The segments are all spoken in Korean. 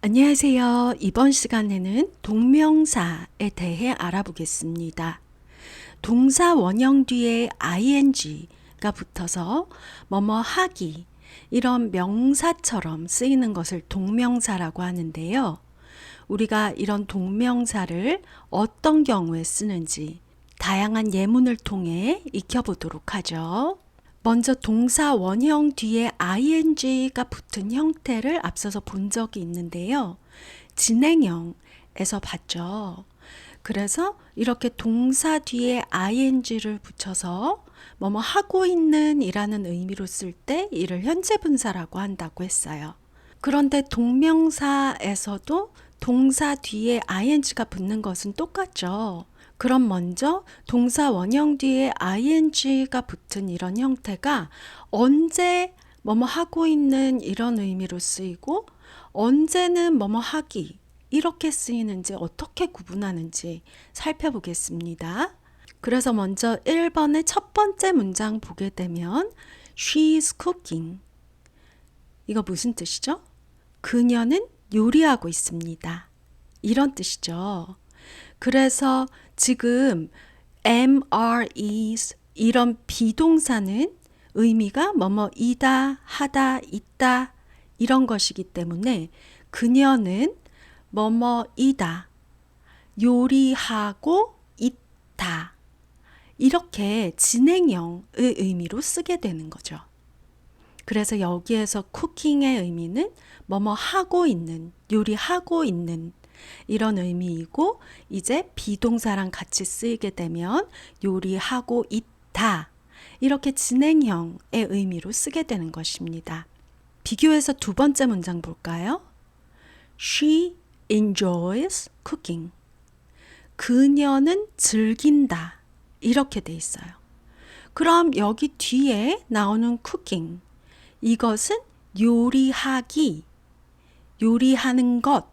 안녕하세요. 이번 시간에는 동명사에 대해 알아보겠습니다. 동사 원형 뒤에 ing가 붙어서 뭐뭐 하기 이런 명사처럼 쓰이는 것을 동명사라고 하는데요. 우리가 이런 동명사를 어떤 경우에 쓰는지 다양한 예문을 통해 익혀보도록 하죠. 먼저 동사 원형 뒤에 ing가 붙은 형태를 앞서서 본 적이 있는데요. 진행형에서 봤죠. 그래서 이렇게 동사 뒤에 ing를 붙여서 뭐뭐 하고 있는 이라는 의미로 쓸 때 이를 현재 분사라고 한다고 했어요. 그런데 동명사에서도 동사 뒤에 ing가 붙는 것은 똑같죠. 그럼 먼저 동사 원형 뒤에 ing가 붙은 이런 형태가 언제 뭐뭐 하고 있는 이런 의미로 쓰이고 언제는 뭐뭐 하기 이렇게 쓰이는지 어떻게 구분하는지 살펴보겠습니다. 그래서 먼저 1번의 첫 번째 문장 보게 되면 she's cooking 이거 무슨 뜻이죠? 그녀는 요리하고 있습니다. 이런 뜻이죠. 그래서 지금 is 이런 비동사는 의미가 뭐뭐이다, 하다, 있다 이런 것이기 때문에 그녀는 뭐뭐이다, 요리하고 있다 이렇게 진행형의 의미로 쓰게 되는 거죠. 그래서 여기에서 쿠킹의 의미는 뭐뭐 하고 있는, 요리하고 있는 이런 의미이고 이제 비동사랑 같이 쓰이게 되면 요리하고 있다. 이렇게 진행형의 의미로 쓰게 되는 것입니다. 비교해서 두 번째 문장 볼까요? She enjoys cooking. 그녀는 즐긴다. 이렇게 돼 있어요. 그럼 여기 뒤에 나오는 cooking. 이것은 요리하기, 요리하는 것,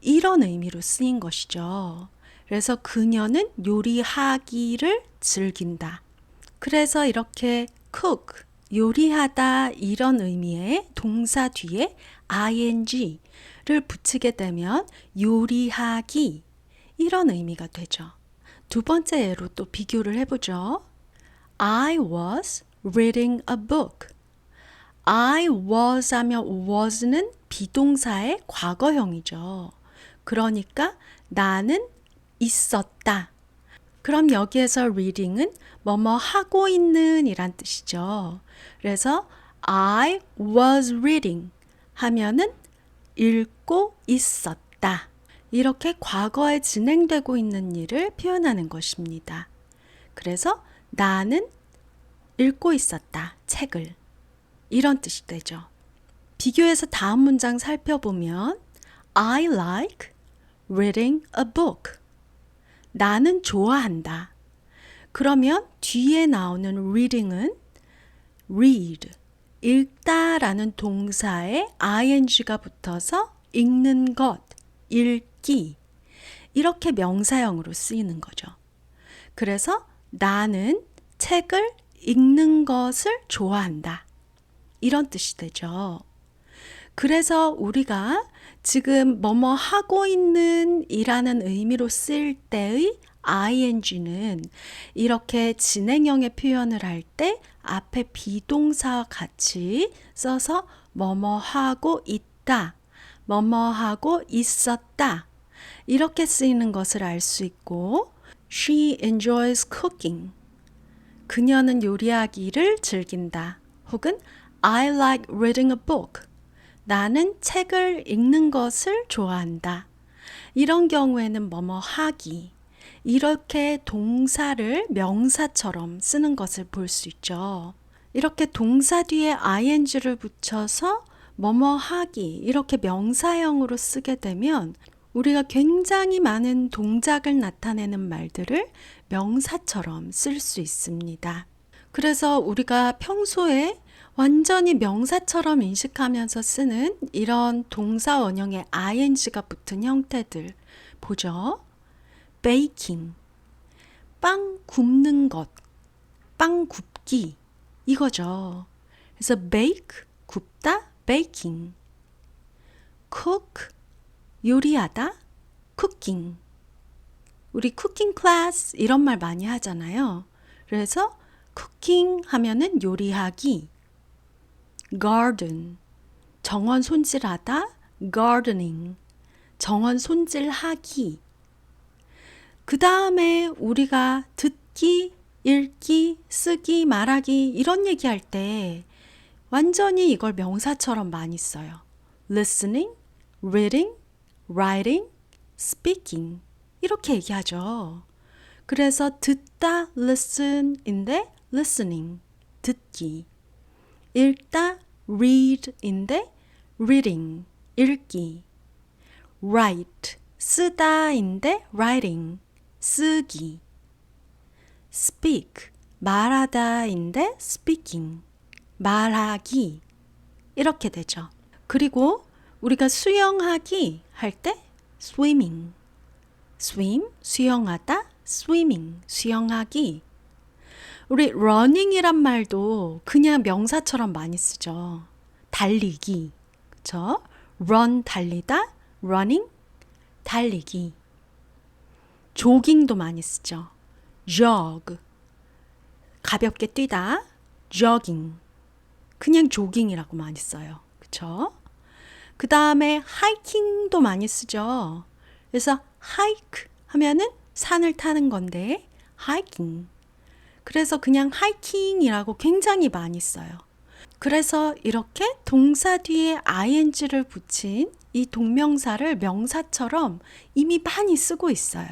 이런 의미로 쓰인 것이죠. 그래서 그녀는 요리하기를 즐긴다. 그래서 이렇게 cook, 요리하다 이런 의미의 동사 뒤에 ing를 붙이게 되면 요리하기 이런 의미가 되죠. 두 번째 예로 또 비교를 해보죠. I was reading a book. I was 하면 was는 비동사의 과거형이죠. 그러니까 나는 있었다. 그럼 여기에서 reading은 뭐뭐 하고 있는 이란 뜻이죠. 그래서 I was reading 하면은 읽고 있었다. 이렇게 과거에 진행되고 있는 일을 표현하는 것입니다. 그래서 나는 읽고 있었다. 책을. 이런 뜻이 되죠. 비교해서 다음 문장 살펴보면 I like reading a book. 나는 좋아한다. 그러면 뒤에 나오는 reading은 read, 읽다라는 동사에 ing가 붙어서 읽는 것, 읽기. 이렇게 명사형으로 쓰이는 거죠. 그래서 나는 책을 읽는 것을 좋아한다. 이런 뜻이 되죠. 그래서 우리가 지금 뭐뭐 하고 있는 이라는 의미로 쓸 때의 ing는 이렇게 진행형의 표현을 할 때 앞에 비동사와 같이 써서 뭐뭐 하고 있다, 뭐뭐 하고 있었다 이렇게 쓰이는 것을 알 수 있고 She enjoys cooking. 그녀는 요리하기를 즐긴다. 혹은 I like reading a book. 나는 책을 읽는 것을 좋아한다. 이런 경우에는 뭐뭐 하기. 이렇게 동사를 명사처럼 쓰는 것을 볼 수 있죠. 이렇게 동사 뒤에 ing를 붙여서 뭐뭐 하기 이렇게 명사형으로 쓰게 되면 우리가 굉장히 많은 동작을 나타내는 말들을 명사처럼 쓸 수 있습니다. 그래서 우리가 평소에 완전히 명사처럼 인식하면서 쓰는 이런 동사 원형에 ing가 붙은 형태들 보죠. baking, 빵 굽는 것, 빵 굽기 이거죠. 그래서 bake, 굽다, baking. cook 요리하다 cooking 우리 쿠킹 클래스 이런 말 많이 하잖아요. 그래서 쿠킹 하면은 요리하기 garden. 정원 손질하다 gardening. 정원 손질하기. 그 다음에 우리가 듣기, 읽기, 쓰기, 말하기 이런 얘기할 때 완전히 이걸 명사처럼 많이 써요. listening, reading, writing, speaking. 이렇게 얘기하죠. 그래서 듣다 listen인데 listening 듣기 읽다 read인데 reading 읽기 write 쓰다인데 writing 쓰기 speak 말하다인데 speaking 말하기 이렇게 되죠. 그리고 우리가 수영하기 할 때 swimming swim 수영하다 swimming 수영하기 우리 running이란 말도 그냥 명사처럼 많이 쓰죠. 달리기. 그쵸? run 달리다, running 달리기. 조깅도 많이 쓰죠. jog 가볍게 뛰다, jogging. 그냥 조깅이라고 많이 써요. 그쵸? 그 다음에 하이킹도 많이 쓰죠. 그래서 hike 하면은 산을 타는 건데 hiking. 그래서 그냥 하이킹이라고 굉장히 많이 써요. 그래서 이렇게 동사 뒤에 ing를 붙인 이 동명사를 명사처럼 이미 많이 쓰고 있어요.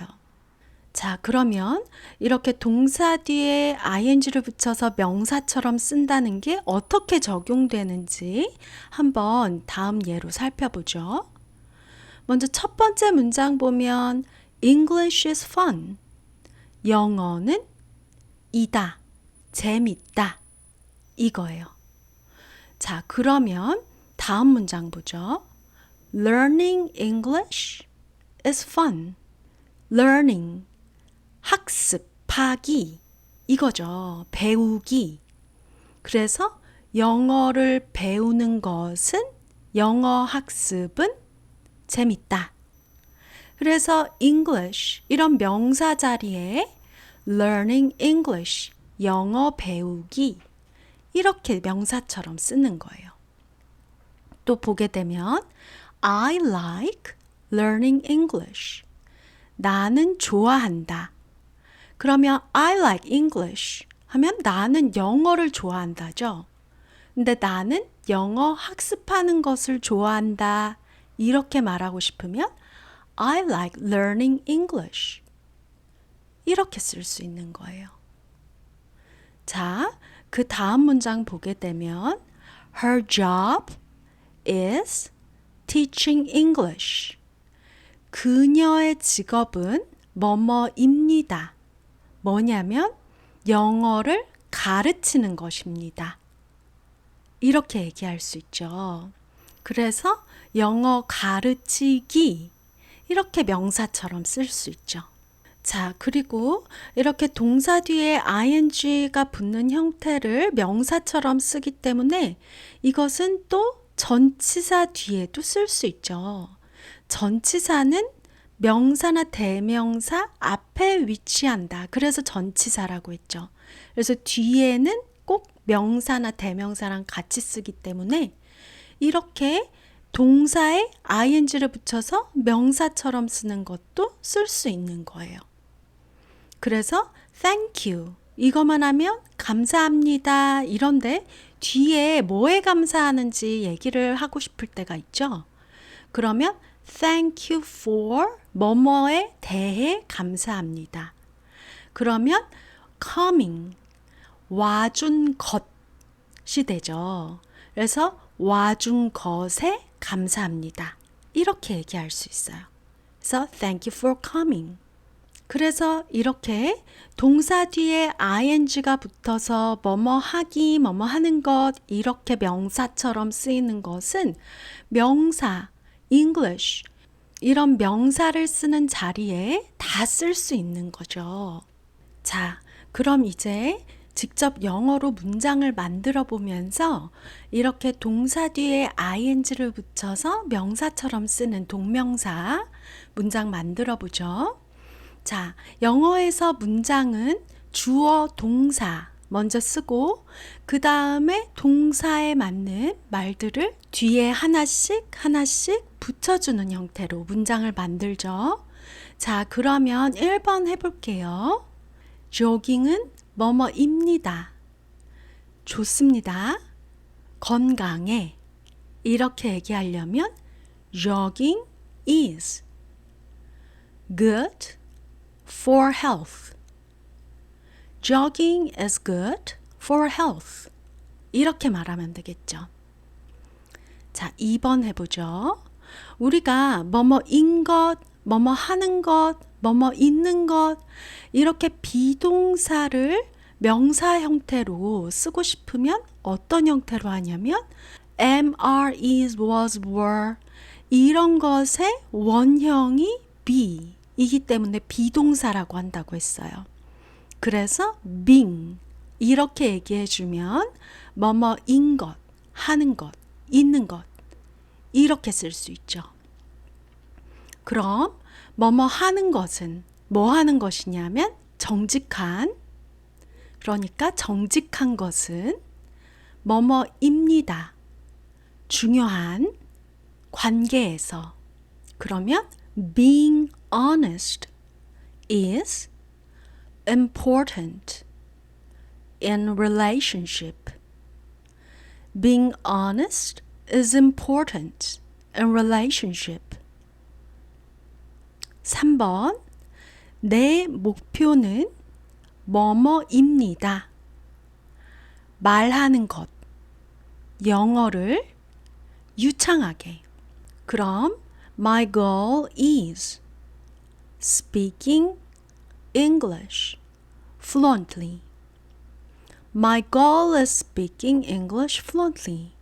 자, 그러면 이렇게 동사 뒤에 ing를 붙여서 명사처럼 쓴다는 게 어떻게 적용되는지 한번 다음 예로 살펴보죠. 먼저 첫 번째 문장 보면 English is fun. 영어는 이다. 재밌다. 이거예요. 자, 그러면 다음 문장 보죠. Learning English is fun. Learning. 학습하기. 이거죠. 배우기. 그래서 영어를 배우는 것은 영어 학습은 재밌다. 그래서 English 이런 명사 자리에 learning English 영어 배우기 이렇게 명사처럼 쓰는 거예요. 또 보게 되면 I like learning English. 나는 좋아한다. 그러면 I like English 하면 나는 영어를 좋아한다죠. 근데 나는 영어 학습하는 것을 좋아한다. 이렇게 말하고 싶으면 I like learning English. 이렇게 쓸 수 있는 거예요. 자, 그 다음 문장 보게 되면 Her job is teaching English. 그녀의 직업은 뭐뭐입니다. 뭐냐면 영어를 가르치는 것입니다. 이렇게 얘기할 수 있죠. 그래서 영어 가르치기 이렇게 명사처럼 쓸 수 있죠. 자, 그리고 이렇게 동사 뒤에 ing가 붙는 형태를 명사처럼 쓰기 때문에 이것은 또 전치사 뒤에도 쓸 수 있죠. 전치사는 명사나 대명사 앞에 위치한다. 그래서 전치사라고 했죠. 그래서 뒤에는 꼭 명사나 대명사랑 같이 쓰기 때문에 이렇게 동사에 ing를 붙여서 명사처럼 쓰는 것도 쓸 수 있는 거예요. 그래서 thank you 이것만 하면 감사합니다 이런데 뒤에 뭐에 감사하는지 얘기를 하고 싶을 때가 있죠. 그러면 thank you for 뭐뭐에 대해 감사합니다. 그러면 coming 와준 것이 되죠. 그래서 와준 것에 감사합니다. 이렇게 얘기할 수 있어요. 그래서 thank you for coming. 그래서 이렇게 동사 뒤에 ing가 붙어서 뭐뭐 하기, 뭐뭐 하는 것 이렇게 명사처럼 쓰이는 것은 명사, English 이런 명사를 쓰는 자리에 다 쓸 수 있는 거죠. 자, 그럼 이제 직접 영어로 문장을 만들어 보면서 이렇게 동사 뒤에 ing를 붙여서 명사처럼 쓰는 동명사 문장 만들어 보죠. 자, 영어에서 문장은 주어, 동사 먼저 쓰고 그 다음에 동사에 맞는 말들을 뒤에 하나씩 하나씩 붙여주는 형태로 문장을 만들죠. 자, 그러면 1번 해볼게요. 조깅은 뭐뭐입니다. 좋습니다. 건강에 이렇게 얘기하려면 jogging is good for health. Jogging is good for health. 이렇게 말하면 되겠죠. 자, 2번 해보죠. 우리가 뭐뭐인 것, 뭐뭐 하는 것, 뭐뭐 있는 것, 이렇게 비동사를 명사 형태로 쓰고 싶으면 어떤 형태로 하냐면 are, is, was, were 이런 것의 원형이 be 이기 때문에 비동사라고 한다고 했어요. 그래서 being 이렇게 얘기해 주면 뭐뭐인 것, 하는 것, 있는 것 이렇게 쓸 수 있죠. 그럼 뭐뭐 하는 것은 뭐 하는 것이냐면 정직한 그러니까 정직한 것은 뭐뭐입니다. 중요한 관계에서 그러면 being honest is important in relationship. Being honest is important in relationship. 3번. 내 목표는 뭐뭐입니다. 말하는 것. 영어를 유창하게. 그럼 my goal is speaking English fluently. My goal is speaking English fluently.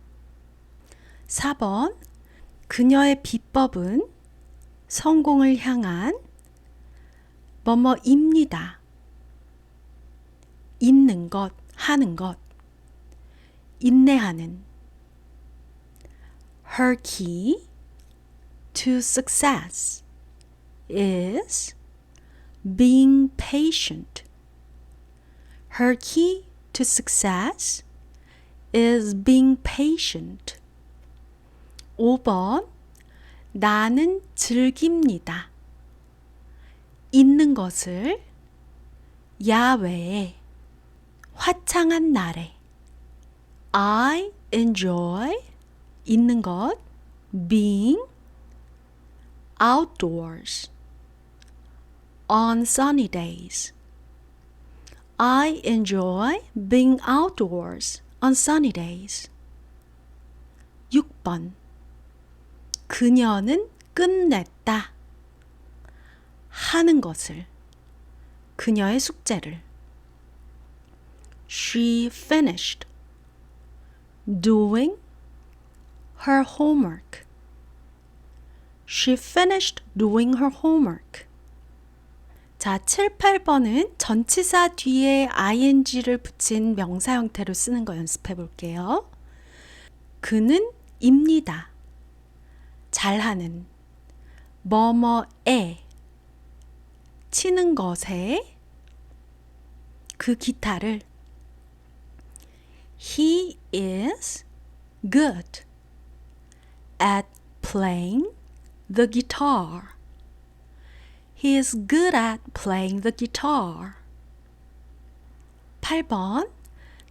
4번. 그녀의 비법은 성공을 향한 뭐뭐입니다. 있는 것, 하는 것. 인내하는. Her key to success is being patient. Her key to success is being patient. 5번. 나는 즐깁니다. 있는 것을 야외에 화창한 날에 I enjoy 있는 것 being outdoors on sunny days. I enjoy being outdoors on sunny days. 6번. 그녀는 끝냈다. 하는 것을. 그녀의 숙제를. She finished doing her homework. She finished doing her homework. 자, 7, 8번은 전치사 뒤에 ing를 붙인 명사 형태로 쓰는 거 연습해 볼게요. 그는 입니다. 잘하는 뭐뭐에 치는 것에 그 기타를 He is good at playing the guitar. He is good at playing the guitar. 8번.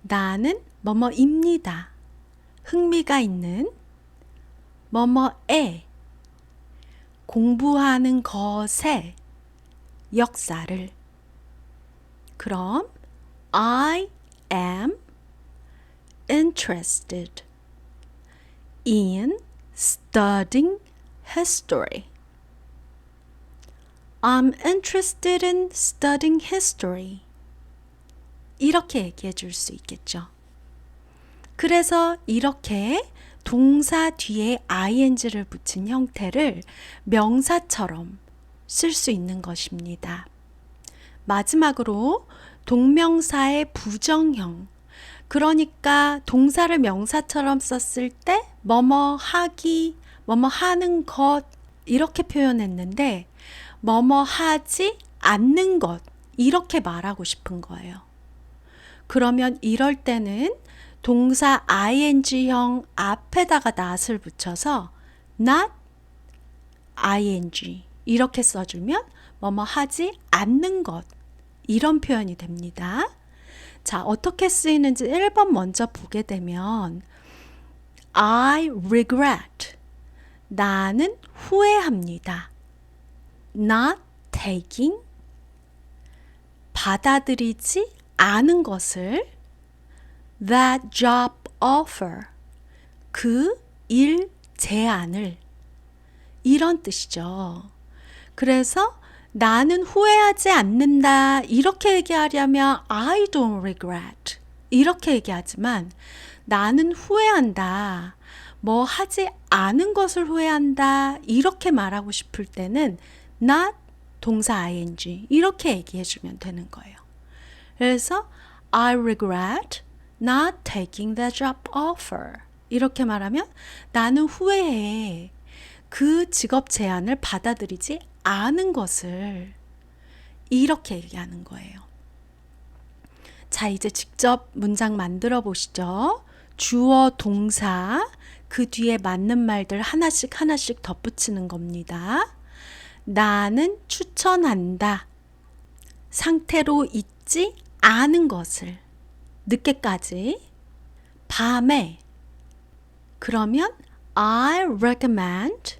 나는 뭐뭐입니다. 흥미가 있는 뭐뭐에 공부하는 것의 역사를 그럼 I am interested in studying history. I'm interested in studying history. 이렇게 얘기해 줄 수 있겠죠. 그래서 이렇게 동사 뒤에 ing를 붙인 형태를 명사처럼 쓸 수 있는 것입니다. 마지막으로 동명사의 부정형. 그러니까 동사를 명사처럼 썼을 때 뭐뭐 하기, 뭐뭐 하는 것 이렇게 표현했는데 뭐뭐 하지 않는 것 이렇게 말하고 싶은 거예요. 그러면 이럴 때는 동사 ing형 앞에다가 not을 붙여서 not ing 이렇게 써주면 뭐뭐 하지 않는 것 이런 표현이 됩니다. 자, 어떻게 쓰이는지 1번 먼저 보게 되면 I regret 나는 후회합니다. not taking. 받아들이지 않은 것을. That job offer. 그 일 제안을. 이런 뜻이죠. 그래서 나는 후회하지 않는다. 이렇게 얘기하려면 I don't regret. 이렇게 얘기하지만 나는 후회한다 뭐 하지 않은 것을 후회한다 이렇게 말하고 싶을 때는 not 동사 ing 이렇게 얘기해 주면 되는 거예요. 그래서 I regret not taking the job offer. 이렇게 말하면 나는 후회해. 그 직업 제안을 받아들이지 않은 것을 이렇게 얘기하는 거예요. 자, 이제 직접 문장 만들어 보시죠. 주어, 동사, 그 뒤에 맞는 말들 하나씩 하나씩 덧붙이는 겁니다. 나는 추천한다. 상태로 있지 않은 것을 늦게까지 밤에 그러면 I recommend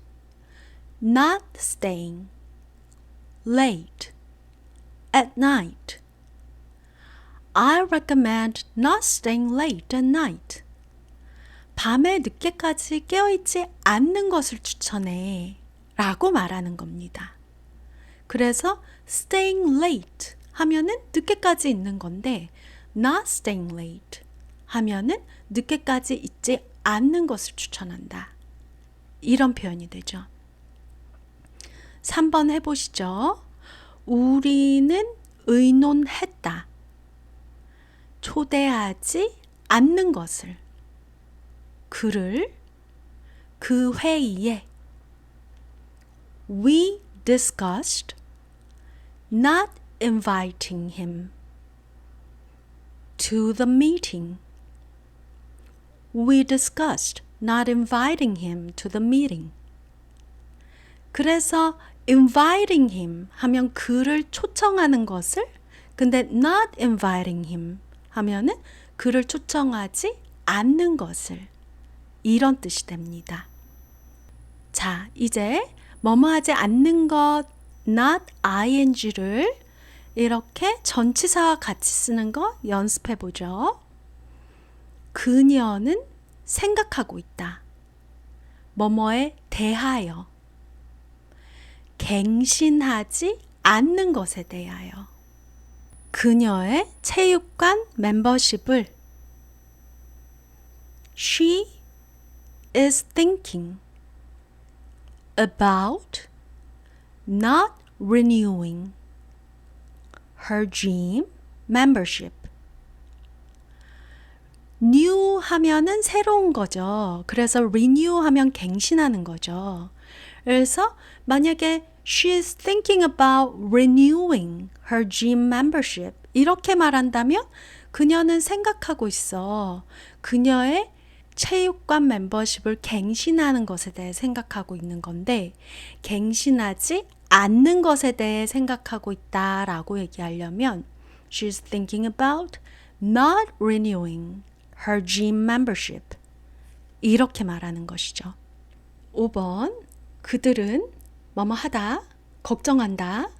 not staying late at night. I recommend not staying late at night. 밤에 늦게까지 깨어있지 않는 것을 추천해. 라고 말하는 겁니다. 그래서 staying late 하면은 늦게까지 있는 건데 not staying late 하면은 늦게까지 있지 않는 것을 추천한다. 이런 표현이 되죠. 3번 해보시죠. 우리는 의논했다. 초대하지 않는 것을. 그를 그 회의에 we discussed not inviting him to the meeting. We discussed not inviting him to the meeting. 그래서 inviting him 하면 그를 초청하는 것을 근데 not inviting him 하면은 그를 초청하지 않는 것을 이런 뜻이 됩니다. 자, 이제 뭐뭐 하지 않는 것 not ing를 이렇게 전치사와 같이 쓰는 거 연습해 보죠. 그녀는 생각하고 있다. 뭐뭐에 대하여. 갱신하지 않는 것에 대하여. 그녀의 체육관 멤버십을 She is thinking about not renewing her gym membership. new 하면은 새로운 거죠. 그래서 renew 하면 갱신하는 거죠. 그래서 만약에 she is thinking about renewing her gym membership 이렇게 말한다면 그녀는 생각하고 있어. 그녀의 체육관 멤버십을 갱신하는 것에 대해 생각하고 있는 건데 갱신하지 않는 것에 대해 생각하고 있다 라고 얘기하려면 she's thinking about not renewing her gym membership 이렇게 말하는 것이죠. 5번 그들은 뭐뭐 하다 걱정한다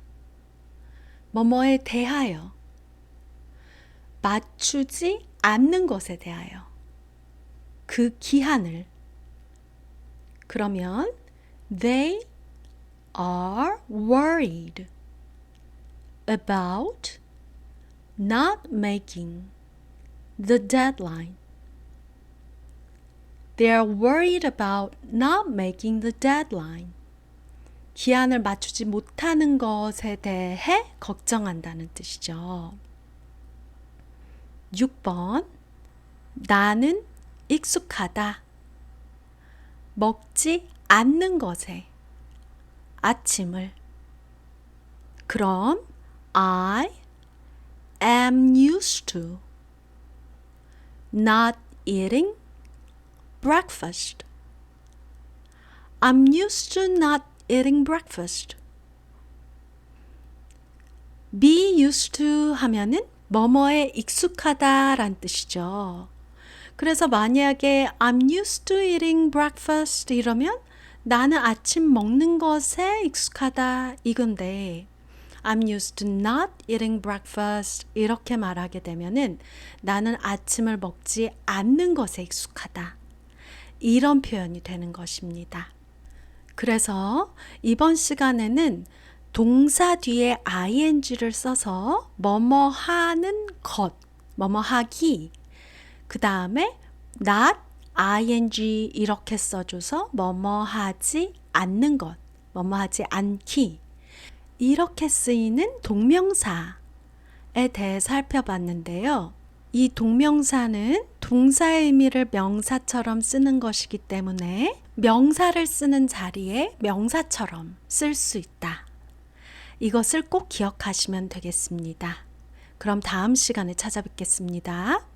뭐뭐에 대하여 맞추지 않는 것에 대하여 그 기한을 그러면 they are worried about not making the deadline. They are worried about not making the deadline. 기한을 맞추지 못하는 것에 대해 걱정한다는 뜻이죠. 6번. 나는 익숙하다. 먹지 않는 것에 아침을. 그럼 I am used to not eating breakfast. I'm used to not eating breakfast. be used to 하면은 뭐뭐에 익숙하다란 뜻이죠. 그래서 만약에 I'm used to eating breakfast 이러면 나는 아침 먹는 것에 익숙하다 이건데 I'm used to not eating breakfast 이렇게 말하게 되면은 나는 아침을 먹지 않는 것에 익숙하다. 이런 표현이 되는 것입니다. 그래서 이번 시간에는 동사 뒤에 ing를 써서 뭐뭐 하는 것, 뭐뭐 하기, 그 다음에 not ing 이렇게 써줘서 뭐뭐 하지 않는 것, 뭐뭐 하지 않기 이렇게 쓰이는 동명사에 대해 살펴봤는데요. 이 동명사는 동사의 의미를 명사처럼 쓰는 것이기 때문에 명사를 쓰는 자리에 명사처럼 쓸 수 있다. 이것을 꼭 기억하시면 되겠습니다. 그럼 다음 시간에 찾아뵙겠습니다.